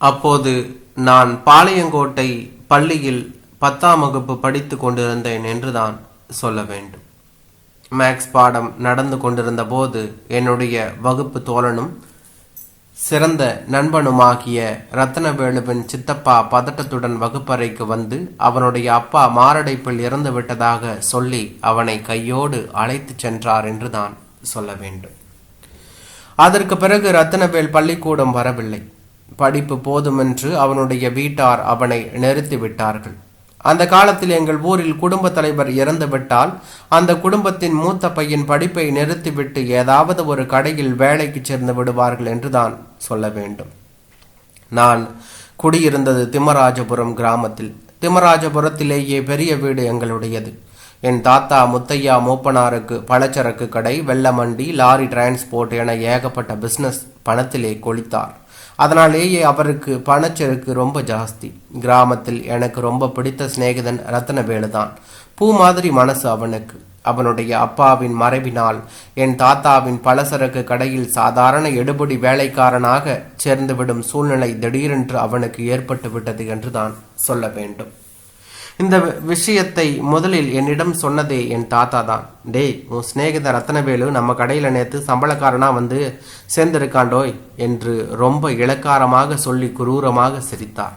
அப்போது நான் பாளையங்கோட்டை பள்ளியில் பத்தாம் வகுப்பு படித்து கொண்டிருந்தேன் என்றுதான் சொல்ல வேண்டும். மேக்ஸ் பாடம் நடந்து கொண்டிருந்த போது என்னுடைய வகுப்பு தோழனும் சிறந்த நண்பனுமாகிய ரத்னவேலுவின் சித்தப்பா பதட்டத்துடன் வகுப்பறைக்கு வந்து அவனுடைய அப்பா மாரடைப்பில் இறந்து விட்டதாக சொல்லி அவனை கையோடு அழைத்துச் சென்றார் என்றுதான் சொல்ல வேண்டும். அதற்கு பிறகு ரத்தினவேல் பள்ளிக்கூடம் வரவில்லை. படிப்பு போதுமென்று அவனுடைய வீட்டார் அவனை நிறுத்திவிட்டார்கள் அந்த காலத்தில் எங்கள் ஊரில் குடும்ப தலைவர் இறந்துவிட்டால் அந்த குடும்பத்தின் மூத்த பையன் படிப்பை நிறுத்திவிட்டு ஏதாவது ஒரு கடையில் வேலைக்கு சேர்ந்து விடுவார்கள் என்றுதான் சொல்ல வேண்டும். நான் குடியிருந்தது திம்மராஜபுரம் கிராமத்தில். திம்மராஜபுரத்திலேயே பெரிய வீடு எங்களுடையது. என் தாத்தா முத்தையா மூப்பனாருக்கு பலச்சரக்கு கடை வெள்ளமண்டி லாரி டிரான்ஸ்போர்ட் என ஏகப்பட்ட பிசினஸ் பணத்திலே கொளித்தார் அதனாலேயே அவருக்கு பணச்செருக்கு ரொம்ப ஜாஸ்தி. கிராமத்தில் எனக்கு ரொம்ப பிடித்த சிநேகிதன் ரத்னவேலு தான். பூ மாதிரி மனசு அவனுக்கு. அவனுடைய அப்பாவின் மறைவினால் என் தாத்தாவின் பலசரக்கு கடையில் சாதாரண எடுபடி வேலைக்காரனாக சேர்ந்துவிடும் சூழ்நிலை திடீரென்று அவனுக்கு ஏற்பட்டு விட்டது என்றுதான் சொல்ல வேண்டும். இந்த விஷயத்தை முதலில் என்னிடம் சொன்னதே என் தாத்தா தான் டேய் உன் சிநேகித ரத்னவேலு நம்ம கடையில் நேற்று சம்பளக்காரனா வந்து சேர்ந்திருக்காண்டோய் என்று ரொம்ப இளக்காரமாக சொல்லி குரூரமாக சிரித்தார்.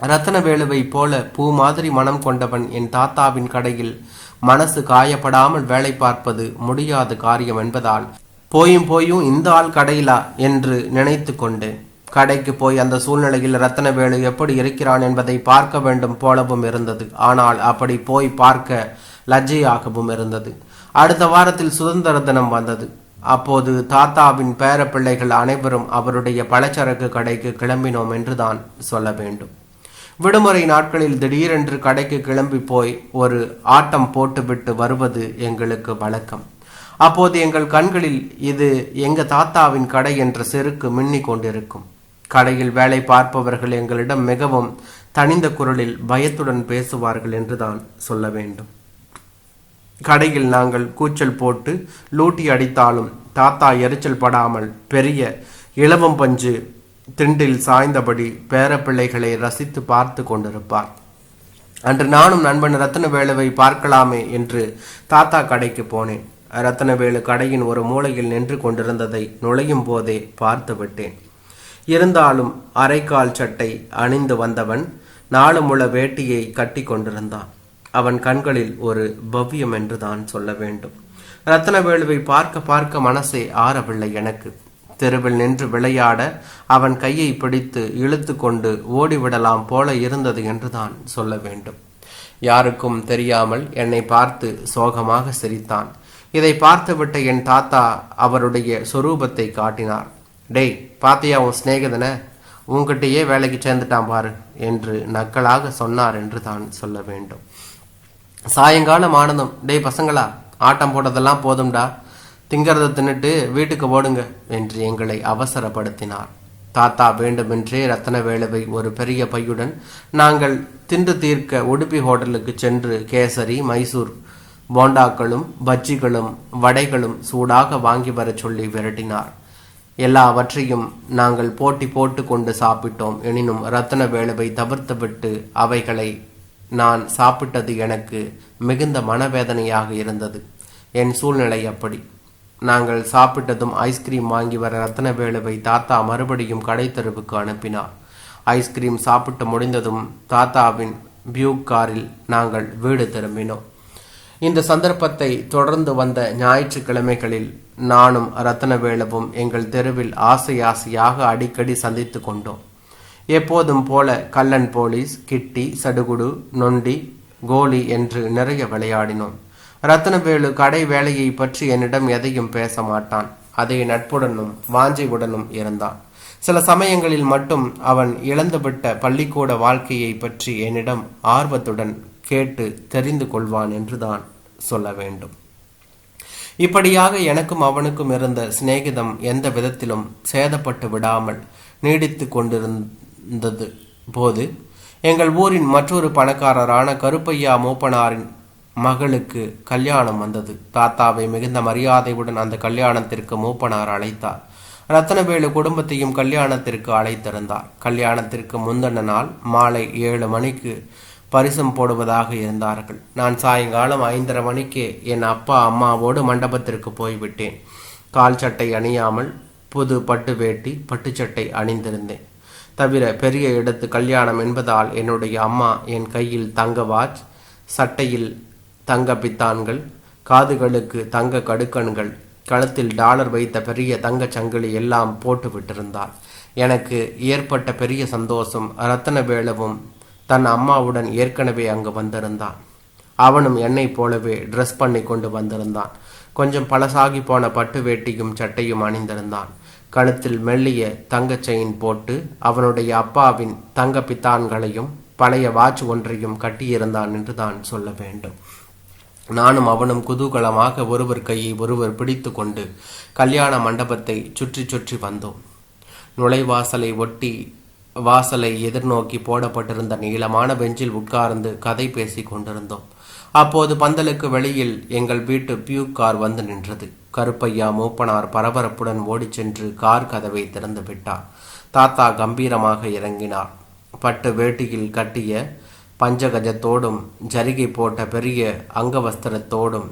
ரத்னவேலுவை போல பூ மாதிரி மனம் கொண்டவன் என் தாத்தாவின் கடையில் மனசு காயப்படாமல் வேலை பார்ப்பது முடியாத காரியம் என்பதால் போயும் போயும் இந்த ஆள் கடையிலா என்று நினைத்து கொண்டேன் கடைக்கு போய் அந்த சூழ்நிலையில் ரத்தனவேலு எப்படி இருக்கிறான் என்பதை பார்க்க வேண்டும் போலவும் இருந்தது. ஆனால் அப்படி போய் பார்க்க லஜ்ஜையாகவும் இருந்தது. அடுத்த வாரத்தில் சுதந்திர தினம் வந்தது. அப்போது தாத்தாவின் பேர பிள்ளைகள் அனைவரும் அவருடைய பலச்சரக்கு கடைக்கு கிளம்பினோம் என்றுதான் சொல்ல வேண்டும். விடுமுறை நாட்களில் திடீரென்று கடைக்கு கிளம்பி போய் ஒரு ஆட்டம் போட்டுவிட்டு வருவது எங்களுக்கு வழக்கம். அப்போது எங்கள் கண்களில் இது எங்க தாத்தாவின் கடை என்ற செருக்கு மின்னிக் கொண்டிருக்கும். கடையில் வேலை பார்ப்பவர்கள் எங்களிடம் மிகவும் தனிந்த குரலில் பயத்துடன் பேசுவார்கள் என்றுதான் சொல்ல வேண்டும். கடையில் நாங்கள் கூச்சல் போட்டு லூட்டி அடித்தாலும் தாத்தா எரிச்சல் படாமல் பெரிய இளவம் பஞ்சு திண்டில் சாய்ந்தபடி பேரப்பிள்ளைகளை ரசித்து பார்த்து கொண்டிருப்பார். அன்று நானும் நண்பன் ரத்னவேலுவை பார்க்கலாமே என்று தாத்தா கடைக்கு போனேன். ரத்னவேலு கடையின் ஒரு மூலையில் நின்று கொண்டிருந்ததை நுழையும் போதே பார்த்து விட்டேன். இருந்தாலும் அரைக்கால் சட்டை அணிந்து வந்தவன் நாளுமுள்ள வேட்டியை கட்டி கொண்டிருந்தான். அவன் கண்களில் ஒரு பவ்யம் என்று தான் சொல்ல வேண்டும். ரத்னவேலுவை பார்க்க பார்க்க மனசே ஆறவில்லை எனக்கு. தெருவில் நின்று விளையாட அவன் கையை பிடித்து இழுத்து கொண்டு ஓடிவிடலாம் போல இருந்தது என்றுதான் சொல்ல வேண்டும். யாருக்கும் தெரியாமல் என்னை பார்த்து சோகமாக சிரித்தான். இதை பார்த்துவிட்ட என் தாத்தா அவருடைய சொரூபத்தை காட்டினார். டேய் பாத்தியா உன் சிநேகிதனை? உன்கிட்டயே வேலைக்கு சேர்ந்துட்டான் பாரு என்று நக்கலாக சொன்னார் என்று தான் சொல்ல வேண்டும். சாயங்காலம் ஆனந்தம் டேய் பசங்களா ஆட்டம் போட்டதெல்லாம் போதும்டா. திங்கிறத தின்னுட்டு வீட்டுக்கு ஓடுங்க என்று எங்களை அவசரப்படுத்தினார். தாத்தா வேண்டுமென்றே ரத்தனவேலுவை ஒரு பெரிய பையுடன் நாங்கள் தின்று தீர்க்க உடுப்பி ஹோட்டலுக்கு சென்று கேசரி மைசூர் போண்டாக்களும் பஜ்ஜிகளும் வடைகளும் சூடாக வாங்கி வர சொல்லி விரட்டினார். எல்லாவற்றையும் நாங்கள் போட்டி போட்டு கொண்டு சாப்பிட்டோம். எனினும் ரத்தன வேலுவை தவிர்த்துவிட்டு அவைகளை நான் சாப்பிட்டது எனக்கு மிகுந்த மனவேதனையாக இருந்தது. என் சூழ்நிலை அப்படி. நாங்கள் சாப்பிட்டதும் ஐஸ்கிரீம் வாங்கி வர ரத்னவேலுவை தாத்தா மறுபடியும் கடை தெருவுக்கு அனுப்பினார். ஐஸ்கிரீம் சாப்பிட்டு முடிந்ததும் தாத்தாவின் பியூக் காரில் நாங்கள் வீடு திரும்பினோம். இந்த சந்தர்ப்பத்தை தொடர்ந்து வந்த ஞாயிற்றுக்கிழமைகளில் நானும் ரத்னவேலுவும் எங்கள் தெருவில் ஆசை ஆசையாக அடிக்கடி சந்தித்து கொண்டோம். எப்போதும் போல கல்லன் போலீஸ் கிட்டி சடுகுடு நொண்டி கோலி என்று நிறைய விளையாடினோம். ரத்னவேலு கடை வேலையை பற்றி என்னிடம் எதையும் பேச மாட்டான். அதே நட்புடனும் வாஞ்சையுடனும் இருந்தான். சில சமயங்களில் மட்டும் அவன் இழந்துவிட்ட பள்ளிக்கூட வாழ்க்கையை பற்றி என்னிடம் ஆர்வத்துடன் கேட்டு தெரிந்து கொள்வான் என்றுதான் சொல்ல வேண்டும். இப்படியாக எனக்கும் அவனுக்கும் இருந்த சிநேகிதம் எந்த விதத்திலும் சேதப்பட்டு விடாமல் நீடித்து கொண்டிருந்தது. போது எங்கள் ஊரின் மற்றொரு பணக்காரரான கருப்பையா மூப்பனாரின் மகளுக்கு கல்யாணம் வந்தது. தாத்தாவை மிகுந்த மரியாதையுடன் அந்த கல்யாணத்திற்கு மூப்பனார் அழைத்தார். ரத்தனவேலு குடும்பத்தையும் கல்யாணத்திற்கு அழைத்திருந்தார். கல்யாணத்திற்கு முந்தின நாள் மாலை ஏழு மணிக்கு பரிசம் போடுவதாக இருந்தார்கள். நான் சாயங்காலம் ஐந்தரை மணிக்கு என் அப்பா அம்மாவோடு மண்டபத்திற்கு போய்விட்டேன். கால் சட்டை அணியாமல் புது பட்டு வேட்டி பட்டுச்சட்டை அணிந்திருந்தேன். தவிர பெரிய இடத்து கல்யாணம் என்பதால் என்னுடைய அம்மா என் கையில் தங்க வாட்ச் சட்டையில் தங்க பித்தான்கள் காதுகளுக்கு தங்க கடுக்கன்கள் கழுத்தில் டாலர் வைத்த பெரிய தங்கச் சங்கிலி எல்லாம் போட்டு விட்டிருந்தார் எனக்கு ஏற்பட்ட பெரிய சந்தோஷம் ரத்தனவேலுவும் தன் அம்மாவுடன் ஏற்கனவே அங்கு வந்திருந்தான். அவனும் என்னை போலவே ட்ரெஸ் பண்ணி கொண்டு வந்திருந்தான். கொஞ்சம் பழசாகி போன பட்டு வேட்டியும் சட்டையும் அணிந்திருந்தான். கழுத்தில் மெல்லிய தங்கச் செயின் போட்டு அவனுடைய அப்பாவின் தங்க பித்தான்களையும் பழைய வாட்ச் ஒன்றையும் கட்டியிருந்தான் என்று தான் சொல்ல வேண்டும். நானும் அவனும் குதூகலமாக ஒருவர் கையை ஒருவர் பிடித்து கொண்டு கல்யாண மண்டபத்தை சுற்றி சுற்றி வந்தோம். நுழைவாசலை ஒட்டி வாசலை எதிர்நோக்கி போடப்பட்டிருந்த நீளமான பெஞ்சில் உட்கார்ந்து கதை பேசிக் கொண்டிருந்தோம். அப்போது பந்தலுக்கு வெளியில் எங்கள் வீட்டு பியூ கார் வந்து நின்றது. கருப்பையா மூப்பனார் பரபரப்புடன் ஓடிச் சென்று கார் கதவை திறந்து விட்டார். தாத்தா கம்பீரமாக இறங்கினார். பட்டு வேட்டியில் கட்டிய பஞ்சகஜத்தோடும் ஜரிகை போட்ட பெரிய அங்கவஸ்திரத்தோடும்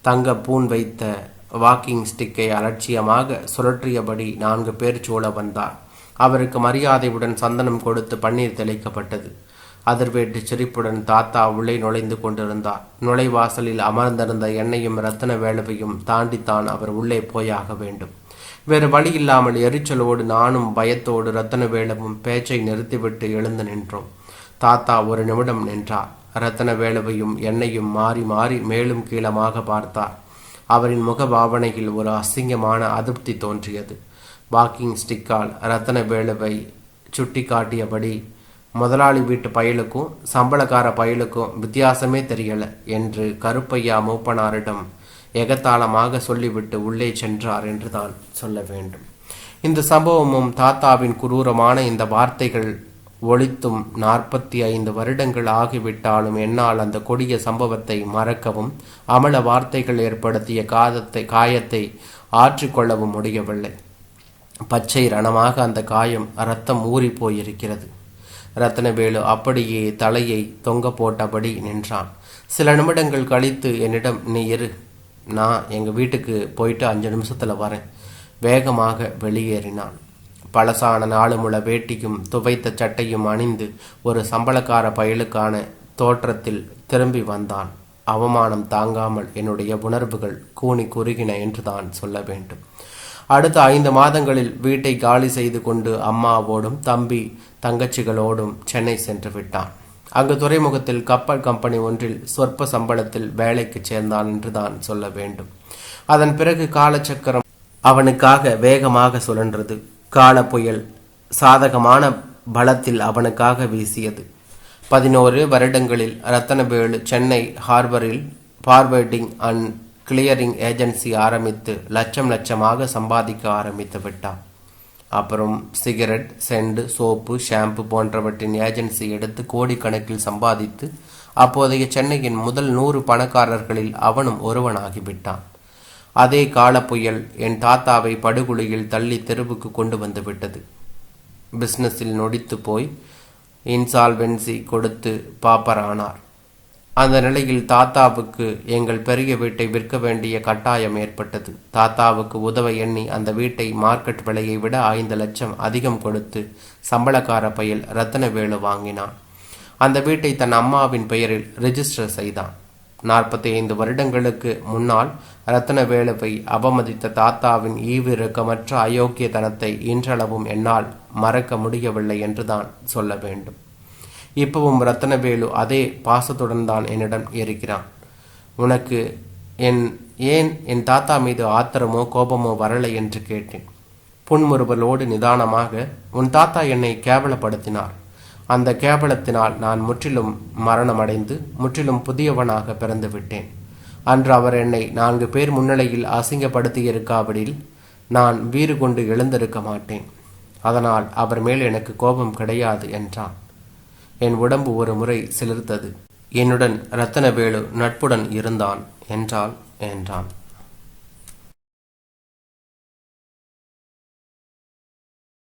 தங்க பூன் வைத்த வாக்கிங் ஸ்டிக்கை அலட்சியமாக சுழற்றியபடி நான்கு பேர் சூழ வந்தார். அவருக்கு மரியாதையுடன் சந்தனம் கொடுத்து பன்னீர் தெளிக்கப்பட்டது. அதிர்வேட்டு சிரிப்புடன் தாத்தா உள்ளே நுழைந்து கொண்டிருந்தார். நுழைவாசலில் அமர்ந்திருந்த எண்ணெயும் ரத்தன வேலுவையும் தாண்டித்தான் அவர் உள்ளே போயாக வேண்டும். வேறு வழி இல்லாமல் எரிச்சலோடு நானும் பயத்தோடு ரத்தன வேலவும் பேச்சை நிறுத்திவிட்டு எழுந்து நின்றோம். தாத்தா ஒரு நிமிடம் நின்றார். ரத்தன வேலவையும் எண்ணெயும் மாறி மாறி மேலும் கீழமாக பார்த்தார். அவரின் முக பாவனையில் ஒரு அசிங்கமான அதிருப்தி தோன்றியது. வாக்கிங் ஸ்டிக்கால் ரத்தன வேலுவை சுட்டி காட்டியபடி முதலாளி வீட்டு பயலுக்கும் சம்பளக்கார பயலுக்கும் வித்தியாசமே தெரியல என்று கருப்பையா மூப்பனாரிடம் எகத்தாளமாக சொல்லிவிட்டு உள்ளே சென்றார் என்று தான் சொல்ல வேண்டும். இந்த சம்பவமும் தாத்தாவின் குரூரமான இந்த வார்த்தைகள் ஒழித்தும் நாற்பத்தி ஐந்து வருடங்கள் ஆகிவிட்டாலும் என்னால் அந்த கொடிய சம்பவத்தை மறக்கவும் அமல வார்த்தைகள் ஏற்படுத்திய காதத்தை காயத்தை ஆற்றிக்கொள்ளவும் முடியவில்லை. பச்சை ரணமாக அந்த காயம் ரத்தம் ஊறி போயிருக்கிறது. ரத்னவேலு அப்படியே தலையை தொங்க போட்டபடி நின்றான். சில நிமிடங்கள் கழித்து என்னிடம் நீ இரு. நான் எங்கள் வீட்டுக்கு போயிட்டு அஞ்சு நிமிஷத்தில் வரேன். வேகமாக வெளியேறினான். பழசான நாளுமுள வேட்டியும் துவைத்த சட்டையும் அணிந்து ஒரு சம்பளக்கார பயலுக்கான தோற்றத்தில் திரும்பி வந்தான். அவமானம் தாங்காமல் என்னுடைய உணர்வுகள் கூனி குறுகின என்று தான் சொல்ல வேண்டும். அடுத்த ஐந்து மாதங்களில் வீட்டை காலி செய்து கொண்டு அம்மாவோடும் தம்பி தங்கச்சிகளோடும் சென்னை சென்று விட்டான். அங்கு துறைமுகத்தில் கப்பல் கம்பெனி ஒன்றில் சொற்ப சம்பளத்தில் வேலைக்கு சேர்ந்தான் என்று தான் சொல்ல வேண்டும். அதன் பிறகு காலச்சக்கரம் அவனுக்காக வேகமாக சுழன்றது. கால புயல் சாதகமான பலத்தில் அவனுக்காக வீசியது. பதினோரு வருடங்களில் ரத்தனவேலு சென்னை ஹார்பரில் பார்வர்டிங் அண்ட் கிளியரிங் ஏஜென்சி ஆரம்பித்து லட்சம் லட்சமாக சம்பாதிக்க ஆரம்பித்து விட்டான் அப்புறம் சிகரெட் செண்டு சோப்பு ஷாம்பு போன்றவற்றின் ஏஜென்சி எடுத்து கோடிக்கணக்கில் சம்பாதித்து அப்போதைய சென்னையின் முதல் நூறு பணக்காரர்களில் அவனும் ஒருவனாகிவிட்டான் அதே காலப்புயல் என் தாத்தாவை படுகொலியில் தள்ளி தெருவுக்கு கொண்டு வந்து விட்டது. பிஸ்னஸில் நொடித்து போய் இன்சால்வென்சி கொடுத்து பாப்பரானார் அந்த நிலையில் தாத்தாவுக்கு எங்கள் பெரிய வீட்டை விற்க வேண்டிய கட்டாயம் ஏற்பட்டது. தாத்தாவுக்கு உதவ எண்ணி அந்த வீட்டை மார்க்கெட் விலையை விட ஐந்து லட்சம் அதிகம் கொடுத்து சம்பளக்கார பையல் ரத்தனவேலு வாங்கினான். அந்த வீட்டை தன் அம்மாவின் பெயரில் ரிஜிஸ்டர் செய்தான். நாற்பத்தி ஐந்து வருடங்களுக்கு முன்னால் ரத்தனவேலுவை அவமதித்த தாத்தாவின் ஈவிரக்கமற்ற அயோக்கியத்தனத்தை இன்றளவும் என்னால் மறக்க முடியவில்லை என்றுதான் சொல்ல வேண்டும். இப்பவும் ரத்தனவேலு அதே பாசத்துடன் தான் என்னிடம் இருக்கிறான். உனக்கு என் ஏன் என் தாத்தா மீது ஆத்திரமோ கோபமோ வரலை என்று கேட்டேன். புன்முறுவலோடு நிதானமாக உன் தாத்தா என்னை கேவலப்படுத்தினார். அந்த கேவலத்தினால் நான் முற்றிலும் மரணமடைந்து முற்றிலும் புதியவனாக பிறந்து விட்டேன் அன்று அவர் என்னை நான்கு பேர் முன்னிலையில் அசிங்கப்படுத்தியிருக்காவிடில் நான் வீறு கொண்டு எழுந்திருக்க மாட்டேன். அதனால் அவர் மேல் எனக்கு கோபம் கிடையாது என்றான். என் உடம்பு ஒரு முறை சிலிர்த்தது. என்னுடன் ரத்தனவேலு நட்புடன் இருந்தான் என்றால் என்றான்.